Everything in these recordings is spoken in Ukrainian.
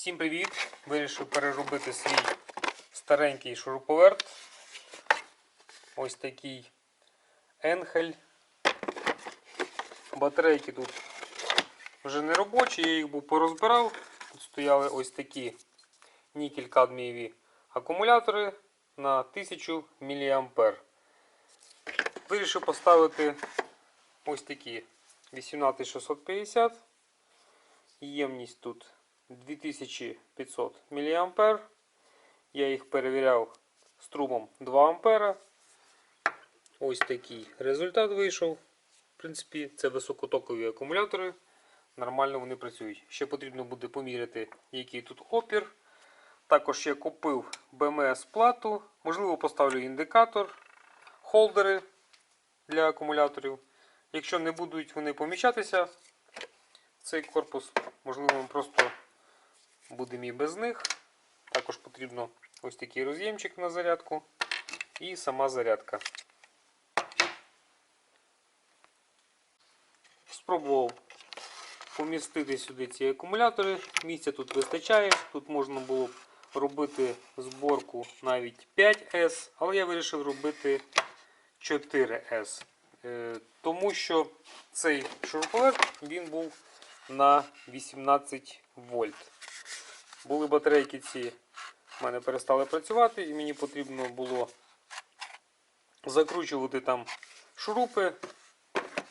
Всім привіт! Вирішив переробити свій старенький шуруповерт. Ось такий Енхель. Батарейки тут вже не робочі, я їх був порозбирав. Тут стояли ось такі нікель кадмієві акумулятори на 1000 мА. Вирішив поставити ось такі 18650. Ємність тут 2500 мА. Я їх перевіряв струмом 2 А. Ось такий результат вийшов. В принципі, це високотокові акумулятори. Нормально вони працюють. Ще потрібно буде поміряти, який тут опір. Також я купив БМС плату. Можливо, поставлю індикатор, холдери для акумуляторів. Якщо не будуть вони поміщатися цей корпус, можливо, просто будемо і без них. Також потрібно ось такий роз'ємчик на зарядку і сама зарядка. Спробував помістити сюди ці акумулятори. Місця тут вистачає. Тут можна було б робити зборку навіть 5С, але я вирішив робити 4С. Е, Тому що цей шуруповерт він був на 18 вольт. Були батарейки ці в мене перестали працювати, і мені потрібно було закручувати там шурупи.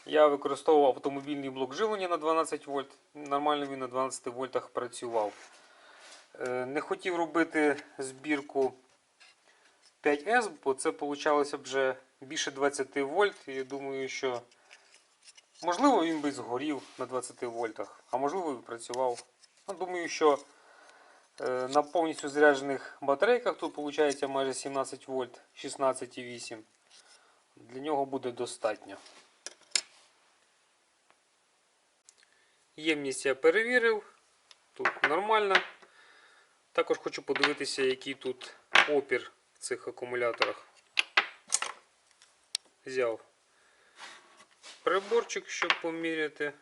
Я використовував автомобільний блок живлення на 12 вольт. Нормально він на 12 вольтах працював. Е, Не хотів робити збірку 5С, бо це получалося вже більше 20 вольт. І я думаю, що можливо він би згорів на 20 вольтах, а можливо і працював. Ну, думаю, що на повністю заряджених батарейках тут виходить майже 17 вольт, 16,8. Для нього буде достатньо. Ємність я перевірив. Тут нормально. Також хочу подивитися, який тут опір в цих акумуляторах. Взяв приборчик, щоб поміряти.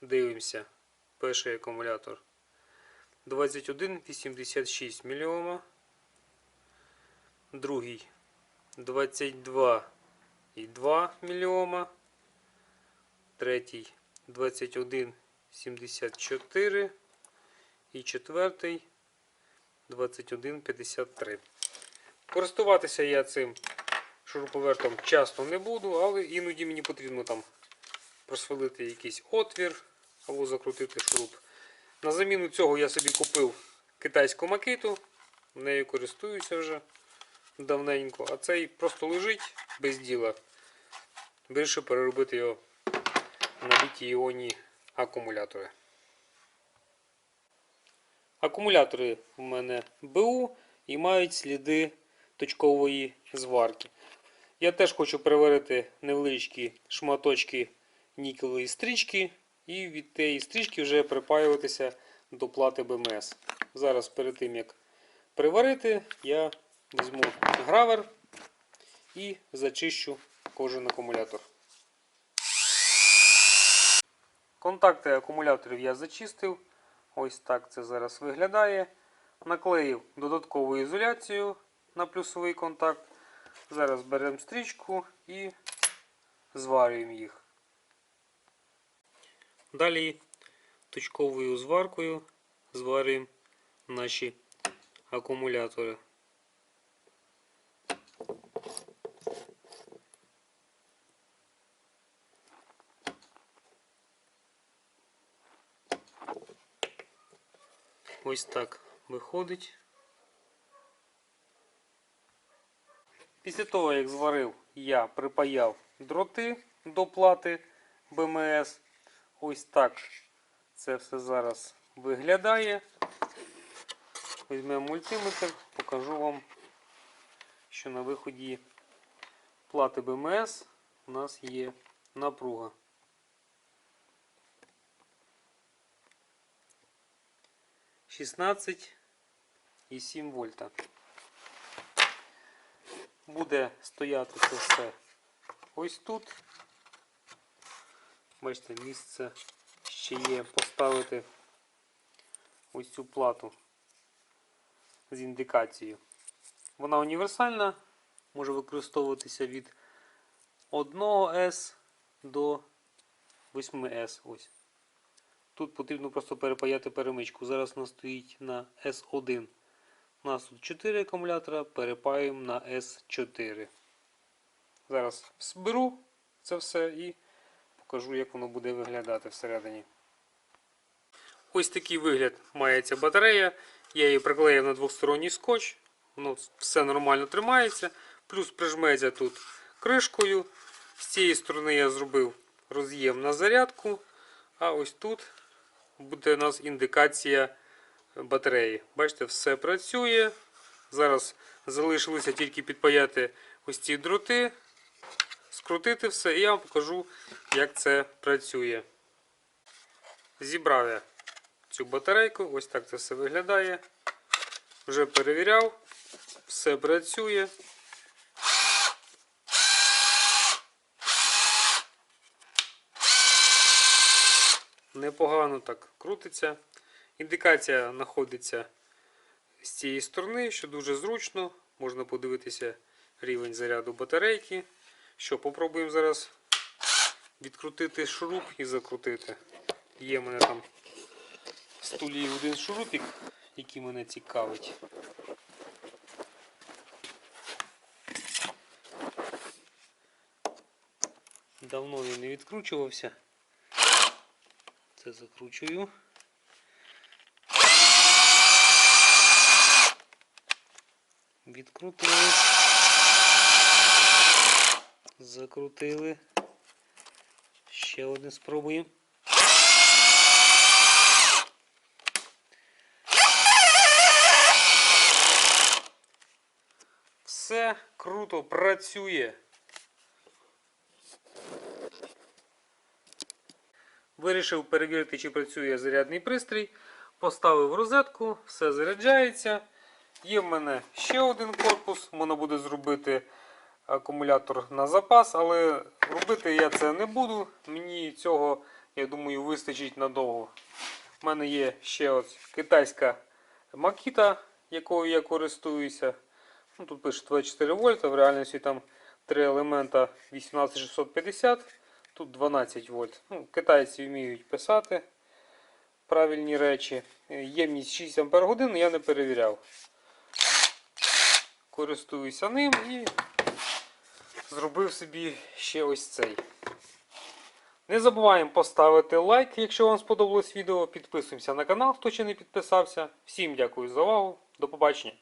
Дивимося. Перший акумулятор 21,86 мільйома. Другий 22,2 мільйома. Третій 21,74 і четвертий 21,53. Користуватися я цим шуруповертом часто не буду, але іноді мені потрібно там просверлити якийсь отвір або закрутити шуруп. На заміну цього я собі купив китайську макиту, нею користуюся вже давненько, а цей просто лежить без діла. Вирішив переробити його на літій-іонні акумулятори. Акумулятори у мене БУ і мають сліди точкової зварки. Я теж хочу переварити невеличкі шматочки нікелевої стрічки і від тієї стрічки вже припаюватися до плати БМС. Зараз перед тим як приварити, я візьму гравер і зачищу кожен акумулятор. Контакти акумуляторів я зачистив. Ось так це зараз виглядає. Наклеїв додаткову ізоляцію на плюсовий контакт. Зараз беремо стрічку і зварюємо їх. Далі точковою зваркою зварюємо наші акумулятори. Ось так виходить. Після того, як зварив, я припаяв дроти до плати БМС. Ось так це все зараз виглядає. Візьмемо мультиметр, покажу вам, що на виході плати БМС у нас є напруга. Шістнадцять і 7 вольта. Буде стояти це все ось тут. Бачите, місце ще є поставити ось цю плату з індикацією. Вона універсальна, може використовуватися від 1С до 8С. Ось. Тут потрібно просто перепаяти перемичку. Зараз нас стоїть на S1. У нас тут 4 акумулятора, перепаюємо на S4. Зараз зберу це все і покажу, як воно буде виглядати всередині. Ось такий вигляд має ця батарея. Я її приклеїв на двосторонній скотч. Воно все нормально тримається. Плюс прижметься тут кришкою. З цієї сторони я зробив роз'єм на зарядку. А ось тут буде у нас індикація батареї. Бачите, все працює. Зараз залишилося тільки підпаяти ось ці дроти, скрутити все, і я вам покажу, як це працює. Зібрав я цю батарейку, ось так це все виглядає. Вже перевіряв, все працює. Непогано так крутиться. Індикація знаходиться з цієї сторони, що дуже зручно. Можна подивитися рівень заряду батарейки. Що, попробуємо зараз відкрутити шуруп і закрутити. Є в мене там в стулі один шурупик, який мене цікавить. Давно він не відкручувався. Це закручую. Відкрутили. Закрутили. Ще один спробуємо. Все круто працює. Вирішив перевірити, чи працює зарядний пристрій. Поставив розетку, все заряджається. Є в мене ще один корпус, можна буде зробити акумулятор на запас, але робити я це не буду. Мені цього, я думаю, вистачить надовго. У мене є ще ось китайська макіта, якою я користуюся. Ну, тут пише 24 вольта, в реальності там три елемента 18650, тут 12 вольт. Ну, китайці вміють писати правильні речі. Ємність 6 Ампер годин я не перевіряв. Користуюся ним і зробив собі ще ось цей. Не забуваємо поставити лайк, якщо вам сподобалось відео. Підписуємося на канал, хто ще не підписався. Всім дякую за увагу. До побачення.